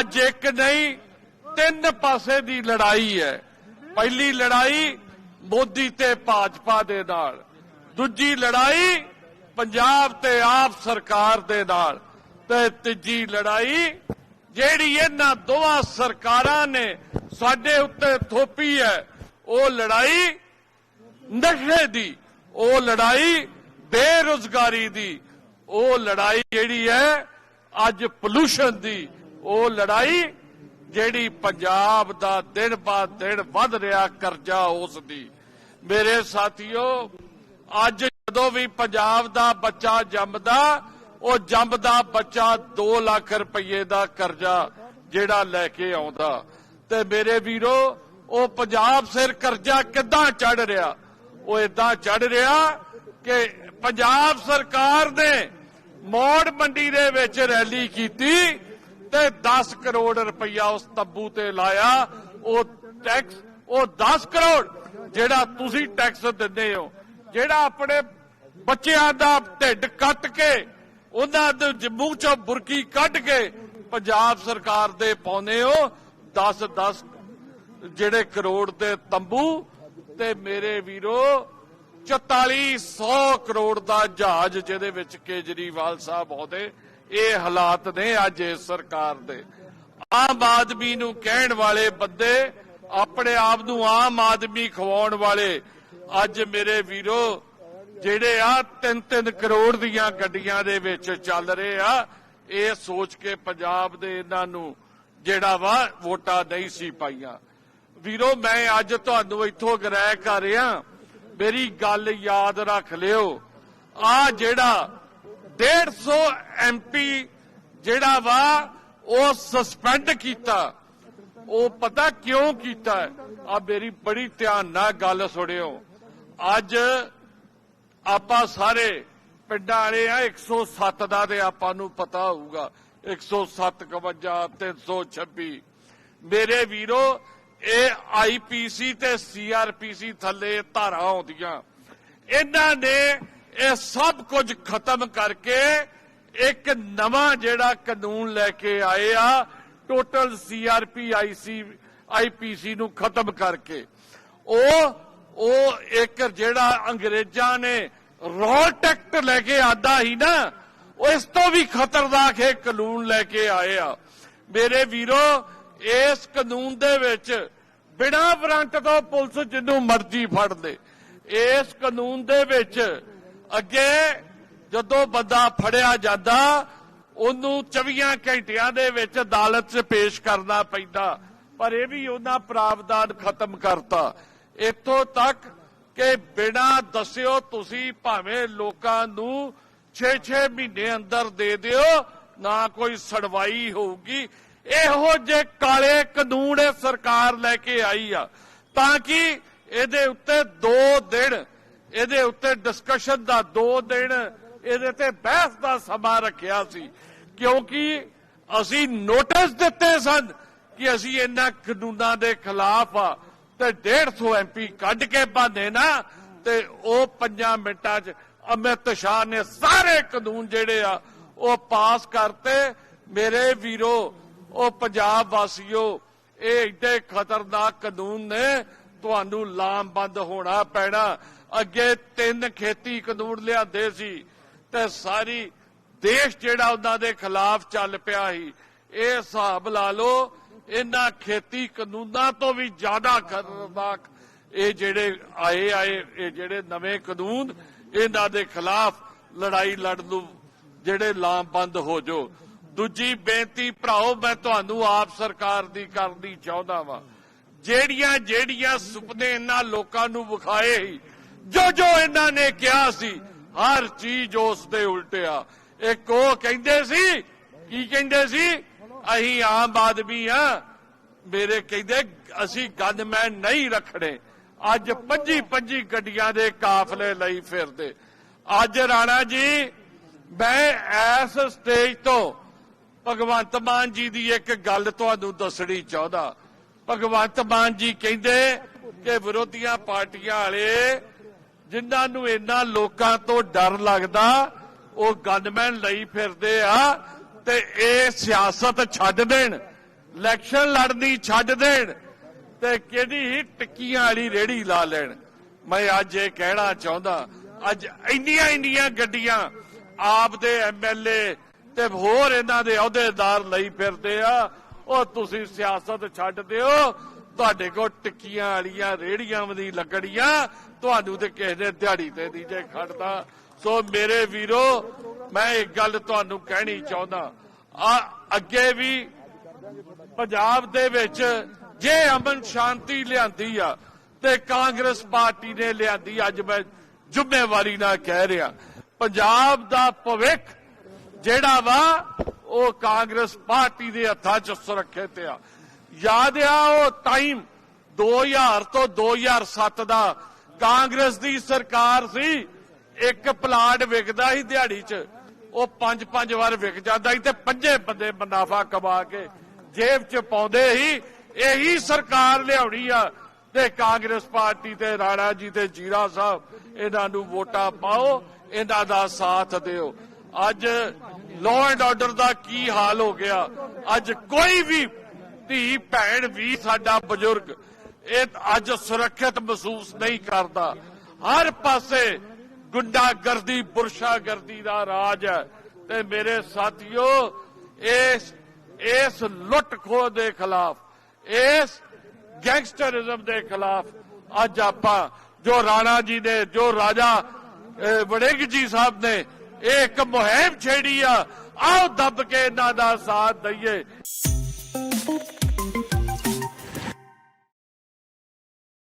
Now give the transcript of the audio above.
ਅੱਜ ਇੱਕ ਨਹੀਂ, ਤਿੰਨ ਪਾਸੇ ਦੀ ਲੜਾਈ ਹੈ। ਪਹਿਲੀ ਲੜਾਈ ਮੋਦੀ ਤੇ ਭਾਜਪਾ ਦੇ ਨਾਲ, ਦੂਜੀ ਲੜਾਈ ਪੰਜਾਬ ਤੇ ਆਪ ਸਰਕਾਰ ਦੇ ਨਾਲ, ਤੇ ਤੀਜੀ ਲੜਾਈ ਜਿਹੜੀ ਇਹਨਾਂ ਦੋਵਾਂ ਸਰਕਾਰਾਂ ਨੇ ਸਾਡੇ ਉੱਤੇ ਥੋਪੀ ਹੈ, ਉਹ ਲੜਾਈ ਨਸ਼ੇ ਦੀ, ਉਹ ਲੜਾਈ ਬੇਰੁਜ਼ਗਾਰੀ ਦੀ, ਉਹ ਲੜਾਈ ਜਿਹੜੀ ਹੈ ਅੱਜ ਪੋਲੂਸ਼ਨ ਦੀ ਉਹ ਲੜਾਈ ਜਿਹੜੀ ਪੰਜਾਬ ਦਾ ਦਿਨ ਬਾ ਦਿਨ ਵੱਧ ਰਿਹਾ ਕਰਜ਼ਾ ਉਸ ਦੀ। ਮੇਰੇ ਸਾਥੀਓ, ਅੱਜ ਜਦੋਂ ਵੀ ਪੰਜਾਬ ਦਾ ਬੱਚਾ ਜੰਮਦਾ, ਉਹ ਜੰਮਦਾ ਬੱਚਾ 2 ਲੱਖ ਰੁਪਏ ਦਾ ਕਰਜ਼ਾ ਜਿਹੜਾ ਲੈ ਕੇ ਆਉਂਦਾ। ਤੇ ਮੇਰੇ ਵੀਰੋ, ਉਹ ਪੰਜਾਬ ਸਿਰ ਕਰਜ਼ਾ ਕਿੱਦਾਂ ਚੜ ਰਿਹਾ? ਉਹ ਇਦਾਂ ਚੜ ਰਿਹਾ ਕਿ ਪੰਜਾਬ ਸਰਕਾਰ ਨੇ ਮੋੜ ਮੰਡੀ ਦੇ ਵਿੱਚ ਰੈਲੀ ਕੀਤੀ। ਤੇ 10 ਕਰੋੜ ਰੁਪਇਆ ਉਸ ਤੰਬੂ ਤੇ ਲਾਇਆ, ਉਹ ਟੈਕਸ ਉਹ 10 ਕਰੋੜ ਜਿਹੜਾ ਤੁਸੀਂ ਟੈਕਸ ਦਿੰਦੇ ਹੋ, ਜਿਹੜਾ ਆਪਣੇ ਬੱਚਿਆਂ ਦਾ ਢਿੱਡ ਕੱਟ ਕੇ, ਉਹਨਾਂ ਦੇ ਮੂੰਹ ਚੋਂ ਬੁਰਕੀ ਕੱਢ ਕੇ ਪੰਜਾਬ ਸਰਕਾਰ ਦੇ ਪਾਉਨੇ ਹੋ 10 10 ਜਿਹੜੇ ਕਰੋੜ ਦੇ ਤੰਬੂ, ਤੇ ਮੇਰੇ ਵੀਰੋ 4400 ਕਰੋੜ ਦਾ ਜਹਾਜ਼ ਜਿਹਦੇ ਵਿੱਚ ਕੇਜਰੀਵਾਲ ਸਾਹਿਬ ਆਉਂਦੇ ਇਹ ਹਾਲਾਤ ਨੇ ਅੱਜ ਇਸ ਸਰਕਾਰ ਦੇ। ਆਮ ਆਦਮੀ ਨੂੰ ਕਹਿਣ ਵਾਲੇ ਬੰਦੇ ਆਪਣੇ ਆਪ ਨੂੰ ਆਮ ਆਦਮੀ ਖਵਾਉਣ ਵਾਲੇ। ਅੱਜ ਮੇਰੇ ਵੀਰੋ, ਜਿਹੜੇ ਆ 3-3 ਕਰੋੜ ਦੀਆਂ ਗੱਡੀਆਂ ਦੇ ਵਿੱਚ ਚੱਲ ਰਹੇ ਆ, ਇਹ ਸੋਚ ਕੇ ਪੰਜਾਬ ਦੇ ਇਹਨਾਂ ਨੂੰ ਜਿਹੜਾ ਵਾ ਵੋਟਾਂ ਨਹੀਂ ਸੀ ਪਾਈਆਂ। ਵੀਰੋ, ਮੈਂ ਅੱਜ ਤੁਹਾਨੂੰ ਇੱਥੋਂ ਗ੍ਰਹਿ ਕਰ ਰਿਹਾ। ਮੇਰੀ ਗੱਲ ਯਾਦ ਰੱਖ ਲਿਓ। ਆ ਜਿਹੜਾ 150 ਐਮਪੀ ਜਿਹੜਾ ਵਾ, ਉਹ ਸਸਪੈਂਡ ਕੀਤਾ। ਉਹ ਪਤਾ ਕਿਉਂ ਕੀਤਾ? ਆ ਮੇਰੀ ਬੜੀ ਧਿਆਨ ਨਾਲ ਗੱਲ ਸੁਣਿਓ। ਅੱਜ ਆਪਾਂ ਸਾਰੇ ਪਿੰਡਾਂ ਵਾਲੇ ਆ 107 ਦਾ ਤੇ ਆਪਾਂ ਨੂੰ ਪਤਾ ਹੋਊਗਾ। 107 51 326 ਮੇਰੇ ਵੀਰੋ, ਇਹ ਆਈਪੀਸੀ ਤੇ ਸੀਆਰਪੀਸੀ ਥੱਲੇ ਧਾਰਾ ਆਉਂਦੀਆਂ। ਇਹਨਾਂ ਨੇ ਇਹ ਸਭ ਕੁਝ ਖਤਮ ਕਰਕੇ ਇੱਕ ਨਵਾਂ ਜਿਹੜਾ ਕਾਨੂੰਨ ਲੈ ਕੇ ਆਏ ਆ ਟੋਟਲ ਸੀਆਰਪੀ ਆਈਸੀ ਆਈਪੀਸੀ ਨੂੰ ਖਤਮ ਕਰਕੇ। ਉਹ ਉਹ ਇੱਕ ਜਿਹੜਾ ਅੰਗਰੇਜ਼ਾਂ ਨੇ ਰੋਲ ਟੈਕਟ ਲੈ ਕੇ ਆਦਾ ਹੀ ਨਾ ਉਹ ਇਸ ਤੋਂ ਵੀ ਖਤਰਨਾਕ ਇਹ ਕਾਨੂੰਨ ਲੈ ਕੇ ਆਏ ਆ। ਮੇਰੇ ਵੀਰੋ, ਇਸ ਕਾਨੂੰਨ ਦੇ ਵਿੱਚ ਬਿਨਾਂ ਵਾਰੰਟ ਤੋਂ ਪੁਲਿਸ ਜਿੰਨੂੰ ਮਰਜ਼ੀ ਫੜ ਲੇ, ਇਸ ਕਾਨੂੰਨ ਦੇ ਵਿੱਚ ਅੱਗੇ ਜਦੋਂ ਬੰਦਾ ਫੜਿਆ ਜਾਂਦਾ, ਉਹਨੂੰ 24 ਘੰਟਿਆਂ ਦੇ ਵਿੱਚ ਅਦਾਲਤ 'ਚ ਪੇਸ਼ ਕਰਨਾ ਪੈਂਦਾ। ਪਰ ਇਹ ਵੀ ਉਹਨਾਂ ਪ੍ਰਾਵਧਾਨ ਖਤਮ ਕਰਤਾ। ਇੱਥੋਂ ਤੱਕ ਕਿ ਬਿਨਾਂ ਦੱਸਿਓ ਤੁਸੀਂ ਭਾਵੇਂ ਲੋਕਾਂ ਨੂੰ 6-6 ਮਹੀਨੇ ਅੰਦਰ ਦੇ ਦਿਓ, ਨਾ ਕੋਈ ਸੜਵਾਈ ਹੋਊਗੀ। ਇਹੋ ਜੇ ਕਾਲੇ ਕਾਨੂੰਨ ਇਹ ਸਰਕਾਰ ਲੈ ਕੇ ਆਈ ਆ। ਤਾਂ ਕਿ ਇਹਦੇ ਉੱਤੇ 2 ਦਿਨ ਇਹਦੇ ਉੱਤੇ ਡਿਸਕਸ਼ਨ ਦਾ 2 ਦਿਨ ਇਹਦੇ ਤੇ ਬਹਿਸ ਦਾ ਸਮਾਂ ਰੱਖਿਆ ਸੀ। ਕਿਉਂਕਿ ਅਸੀਂ ਨੋਟਿਸ ਦਿੱਤੇ ਸਨ ਕਿ ਅਸੀਂ ਇਹਨਾਂ ਕਾਨੂੰਨਾਂ ਦੇ ਖਿਲਾਫ ਆ ਤੇ 150 ਐਮਪੀ ਕੱਢ ਕੇ ਬਾਂਦੇ ਨਾ ਤੇ ਉਹ 5 ਮਿੰਟਾਂ 'ਚ ਅਮਿਤ ਸ਼ਾਹ ਨੇ ਸਾਰੇ ਕਾਨੂੰਨ ਜਿਹੜੇ ਆ ਉਹ ਪਾਸ ਕਰਤੇ। ਮੇਰੇ ਵੀਰੋ, ਉਹ ਪੰਜਾਬ ਵਾਸੀਓ, ਇਹ ਏਡੇ ਖਤਰਨਾਕ ਕਾਨੂੰਨ ਨੇ, ਤੁਹਾਨੂੰ ਲਾਮਬੰਦ ਹੋਣਾ ਪੈਣਾ। ਅੱਗੇ ਤਿੰਨ ਖੇਤੀ ਕਾਨੂੰਨ ਲਿਆਂਦੇ ਸੀ ਤੇ ਸਾਰੀ ਦੇਸ਼ ਜਿਹੜਾ ਉਹਨਾਂ ਦੇ ਖਿਲਾਫ ਚੱਲ ਪਿਆ ਸੀ। ਇਹ ਹਿਸਾਬ ਲਾ ਲਓ, ਇਹਨਾਂ ਖੇਤੀ ਕਾਨੂੰਨਾਂ ਤੋਂ ਵੀ ਜ਼ਿਆਦਾ ਖਤਰਨਾਕ ਇਹ ਜਿਹੜੇ ਆਏ ਆਏ, ਇਹ ਜਿਹੜੇ ਨਵੇਂ ਕਾਨੂੰਨ, ਇਹਨਾਂ ਦੇ ਖਿਲਾਫ ਲੜਾਈ ਲੜਨ ਨੂੰ ਜਿਹੜੇ ਲਾਮਬੰਦ ਹੋ ਜੋ ਦੂਜੀ ਬੇਨਤੀ ਭਰਾਓ, ਮੈਂ ਤੁਹਾਨੂੰ ਆਪ ਸਰਕਾਰ ਦੀ ਕਰਨੀ ਚਾਹੁੰਦਾ ਵਾਂ। ਜਿਹੜੀਆਂ ਜਿਹੜੀਆਂ ਸੁਪਨੇ ਇਹਨਾਂ ਲੋਕਾਂ ਨੂੰ ਵਿਖਾਏ ਸੀ ਜੋ ਜੋ ਇਹਨਾਂ ਨੇ ਕਿਹਾ ਸੀ, ਹਰ ਚੀਜ਼ ਉਸ ਦੇ ਉਲਟਿਆ ਇੱਕ ਉਹ ਕਹਿੰਦੇ ਸੀ, ਕੀ ਕਹਿੰਦੇ ਸੀ? ਅਸੀਂ ਆਮ ਆਦਮੀ ਆ। ਮੇਰੇ ਕਹਿੰਦੇ, ਅਸੀਂ ਗਨਮੈਨ ਨਹੀਂ ਰੱਖਣੇ। ਅੱਜ ਪੰਜੀ ਪੰਜੀ ਗੱਡੀਆਂ ਦੇ ਕਾਫਲੇ ਲਈ ਫਿਰਦੇ। ਅੱਜ ਰਾਣਾ ਜੀ, ਮੈਂ ਐਸ ਸਟੇਜ ਤੋਂ ਭਗਵੰਤ ਮਾਨ ਜੀ ਦੀ ਇੱਕ ਗੱਲ ਤੁਹਾਨੂੰ ਦੱਸਣੀ ਚਾਹੁੰਦਾ। ਭਗਵੰਤ ਮਾਨ ਜੀ ਕਹਿੰਦੇ ਕਿ ਵਿਰੋਧੀਆਂ ਪਾਰਟੀਆਂ ਵਾਲੇ ਜਿਨ੍ਹਾਂ ਨੂੰ ਇੰਨਾ ਲੋਕਾਂ ਤੋਂ ਡਰ ਲੱਗਦਾ, ਉਹ ਗਨਮੈਨ ਲਈ ਫਿਰਦੇ ਆ ਤੇ ਇਹ ਸਿਆਸਤ ਛੱਡ ਦੇਣ, ਇਲੈਕਸ਼ਨ ਲੜਨੀ ਛੱਡ ਦੇਣ ਤੇ ਕਿਹੜੀ ਟਿੱਕੀਆਂ ਵਾਲੀ ਰੇੜੀ ਲਾ ਲੈਣ। ਮੈਂ ਅੱਜ ਇਹ ਕਹਿਣਾ ਚਾਹੁੰਦਾ, ਅੱਜ ਇੰਨੀਆਂ ਇੰਨੀਆਂ ਗੱਡੀਆਂ ਆਪ ਦੇ ਐਮਐਲਏ ਤੇ ਹੋਰ ਇਹਨਾਂ ਦੇ ਅਹੁਦੇਦਾਰ ਲਈ ਫਿਰਦੇ ਆ, ਉਹ ਤੁਸੀਂ ਸਿਆਸਤ ਛੱਡ ਦਿਓ। ਤੁਹਾਡੇ ਕੋਲ ਟਿੱਕੀਆਂ ਵਾਲੀਆਂ ਰੇੜੀਆਂ ਵੀ ਲੱਗਣੀਆਂ। ਤੁਹਾਨੂੰ ਤੇ ਕਿਸੇ ਨੇ ਦਿਹਾੜੀ ਤੇ ਨਹੀਂ ਜੇ ਖੜਦਾ ਸੋ ਮੇਰੇ ਵੀਰੋ, ਮੈਂ ਇੱਕ ਗੱਲ ਤੁਹਾਨੂੰ ਕਹਿਣੀ ਚਾਹੁੰਦਾ। ਆ, ਅੱਗੇ ਵੀ ਪੰਜਾਬ ਦੇ ਵਿੱਚ ਜੇ ਅਮਨ ਸ਼ਾਂਤੀ ਲਿਆਂਦੀ ਆ, ਤੇ ਕਾਂਗਰਸ ਪਾਰਟੀ ਨੇ ਲਿਆਂਦੀ, ਅੱਜ ਮੈਂ ਜ਼ਿੰਮੇਵਾਰੀ ਨਾਲ ਕਹਿ ਰਿਹਾ। ਪੰਜਾਬ ਦਾ ਭਵਿੱਖ ਜਿਹੜਾ ਵਾ, ਉਹ ਕਾਂਗਰਸ ਪਾਰਟੀ ਦੇ ਹੱਥਾਂ 'ਚ ਸੁਰੱਖਿਅਤ ਆ। ਯਾਦ ਆ ਉਹ ਟਾਈਮ 2000 ਤੋਂ 2007 ਦਾ ਕਾਂਗਰਸ ਦੀ ਸਰਕਾਰ ਸੀ। ਇੱਕ ਪਲਾਟ ਵਿਕਦਾ ਸੀ ਦਿਹਾੜੀ 'ਚ। ਉਹ ਪੰਜ ਪੰਜ ਵਾਰ ਵਿਕ ਜਾਂਦਾ ਸੀ ਤੇ ਪੰਜੇ ਬੰਦੇ ਮੁਨਾਫਾ ਕਮਾ ਕੇ ਜੇਬ 'ਚ ਪਾਉਂਦੇ ਸੀ। ਇਹੀ ਸਰਕਾਰ ਲਿਆਉਣੀ ਆ ਤੇ ਕਾਂਗਰਸ ਪਾਰਟੀ ਤੇ ਰਾਣਾ ਜੀ ਤੇ ਜੀਰਾ ਸਾਹਿਬ, ਇਹਨਾਂ ਨੂੰ ਵੋਟਾਂ ਪਾਓ, ਇਹਨਾਂ ਦਾ ਸਾਥ ਦਿਓ। ਅੱਜ ਲਾਅ ਐਂਡ ਆਰਡਰ ਦਾ ਕੀ ਹਾਲ ਹੋ ਗਿਆ? ਅੱਜ ਕੋਈ ਵੀ ਧੀ ਭੈਣ ਵੀ ਸਾਡਾ ਬਜ਼ੁਰਗ। ਇਹ ਅੱਜ ਸੁਰੱਖਿਅਤ ਮਹਿਸੂਸ ਨਹੀਂ ਕਰਦਾ। ਹਰ ਪਾਸੇ ਗੁੰਡਾਗਰਦੀ ਬੁਰਸ਼ਾਗਰਦੀ ਦਾ ਰਾਜ ਹੈ। ਤੇ ਮੇਰੇ ਸਾਥੀਓ ਇਸ ਇਸ ਲੁੱਟ ਖੋਹ ਦੇ ਖਿਲਾਫ ਇਸ ਗੈਂਗਸਟਰਿਜ਼ਮ ਦੇ ਖਿਲਾਫ ਅੱਜ ਆਪਾਂ ਜੋ ਰਾਣਾ ਜੀ ਨੇ ਜੋ ਰਾਜਾ ਅਹ, ਵੜਿੰਗ ਜੀ ਸਾਹਿਬ ਨੇ ਇਹ ਇੱਕ ਮੁਹਿੰਮ ਛੇੜੀ ਆ। ਆਓ ਦੱਬ ਕੇ ਇਹਨਾਂ ਦਾ ਸਾਥ ਦਈਏ।